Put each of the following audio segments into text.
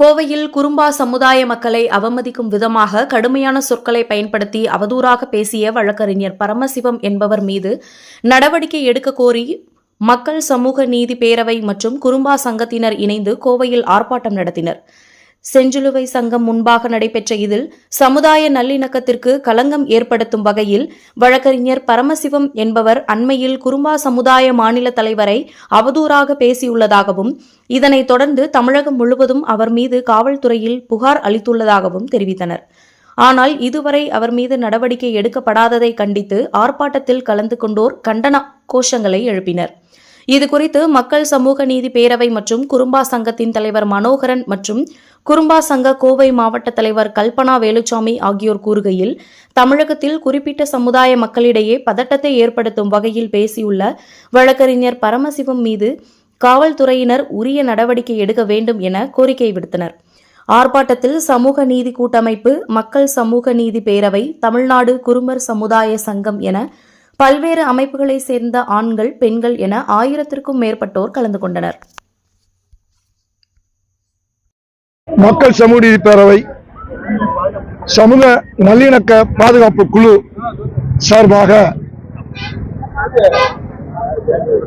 கோவையில் குறும்பா சமுதாய மக்களை அவமதிக்கும் விதமாக கடுமையான சொற்களை பயன்படுத்தி அவதூறாக பேசிய வழக்கறிஞர் பரமசிவம் என்பவர் மீது நடவடிக்கை எடுக்க கோரி மக்கள் சமூக நீதி பேரவை மற்றும் குறும்பா சங்கத்தினர் இணைந்து கோவையில் ஆர்ப்பாட்டம் நடத்தினர். செஞ்சிலுவை சங்கம் முன்பாக நடைபெற்ற இதில் சமுதாய நல்லிணக்கத்திற்கு களங்கம் ஏற்படுத்தும் வகையில் வழக்கறிஞர் பரமசிவம் என்பவர் அண்மையில் குறும்பா சமுதாய மாநில தலைவரை அவதூறாக பேசியுள்ளதாகவும் இதனைத் தொடர்ந்து தமிழகம் முழுவதும் அவர் மீது காவல்துறையில் புகார் அளித்துள்ளதாகவும் தெரிவித்தனர். ஆனால் இதுவரை அவர் மீது நடவடிக்கை எடுக்கப்படாததை கண்டித்து ஆர்ப்பாட்டத்தில் கலந்து கொண்டோர் கண்டன கோஷங்களை எழுப்பினர். இதுகுறித்து மக்கள் சமூக நீதி பேரவை மற்றும் குறும்பா சங்கத்தின் தலைவர் மனோகரன் மற்றும் குறும்பா சங்க கோவை மாவட்ட தலைவர் கல்பனா வேலுச்சாமி ஆகியோர் கூறுகையில் தமிழகத்தில் குறிப்பிட்ட சமுதாய மக்களிடையே பதட்டத்தை ஏற்படுத்தும் வகையில் பேசியுள்ள வழக்கறிஞர் பரமசிவம் மீது காவல்துறையினர் உரிய நடவடிக்கை எடுக்க வேண்டும் என கோரிக்கை விடுத்தனர். ஆர்ப்பாட்டத்தில் சமூக நீதி கூட்டமைப்பு மக்கள் சமூக நீதி பேரவை தமிழ்நாடு குறும்பர் சமுதாய சங்கம் என பல்வேறு அமைப்புகளை சேர்ந்த ஆண்கள் பெண்கள் என ஆயிரத்திற்கும் மேற்பட்டோர் கலந்து கொண்டனர். மக்கள் சமூக பேரவை சமூக நல்லிணக்க பாதுகாப்பு குழு சார்பாக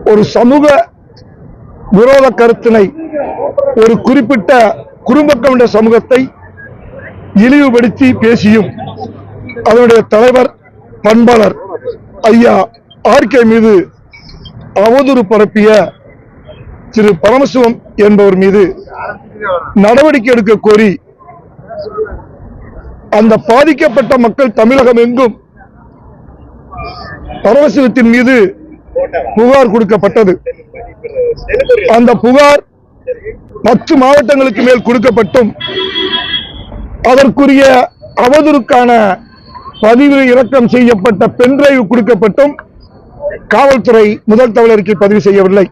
ஒரு சமூக விரோத கருத்தினை ஒரு குறிப்பிட்ட குறும்பக்கம் சமூகத்தை இழிவுபடுத்தி பேசியும் அதனுடைய தலைவர் பண்பாளர் ஐயா ஆர்கே மீது அவதூறு பரப்பிய திரு பரமசிவம் என்பவர் மீது நடவடிக்கை எடுக்க கோரி அந்த பாதிக்கப்பட்ட மக்கள் தமிழகம் எங்கும் பரமசிவத்தின் மீது புகார் கொடுக்கப்பட்டது. அந்த புகார் பத்து மாவட்டங்களுக்கு மேல் கொடுக்கப்பட்டும். அதற்குரிய அவதூறுக்கான பதிவு இறக்கம் செய்யப்பட்ட பென்டிரைவ் கொடுக்கப்பட்டும் காவல்துறை முதல் தவளறிக்கை பதிவு செய்யவில்லை.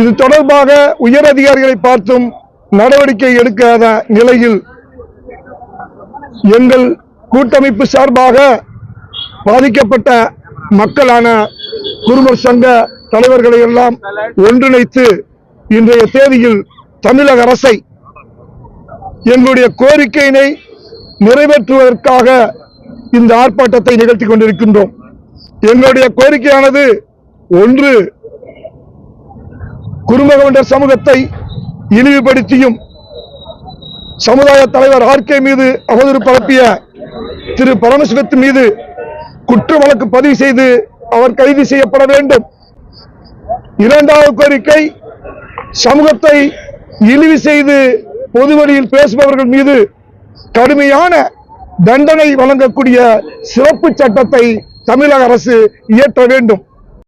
இது தொடர்பாக உயர் அதிகாரிகளை பார்த்தும் நடவடிக்கை எடுக்காத நிலையில் எங்கள் கூட்டமைப்பு சார்பாக பாதிக்கப்பட்ட மக்களான குருமர் சங்க தலைவர்களை எல்லாம் ஒன்றிணைத்து இன்றைய தேதியில் தமிழக அரசை எங்களுடைய கோரிக்கையினை நிறைவேற்றுவதற்காக இந்த ஆர்ப்பாட்டத்தை நிகழ்த்தி கொண்டிருக்கின்றோம். எங்களுடைய கோரிக்கையானது ஒன்று குடும்பகவுண்டர் சமூகத்தை இழிவுபடுத்தியும் சமுதாய தலைவர் ஆர்கே மீது அவதூறு பரப்பிய திரு பரமசிவத்து மீது குற்ற வழக்கு பதிவு செய்து அவர் கைது செய்யப்பட வேண்டும். இரண்டாவது கோரிக்கை சமூகத்தை இழிவு செய்து பொது வழியில் பேசுபவர்கள் மீது கடுமையான தண்டனை வழங்கக்கூடிய சிறப்பு சட்டத்தை தமிழக அரசு இயற்ற வேண்டும்.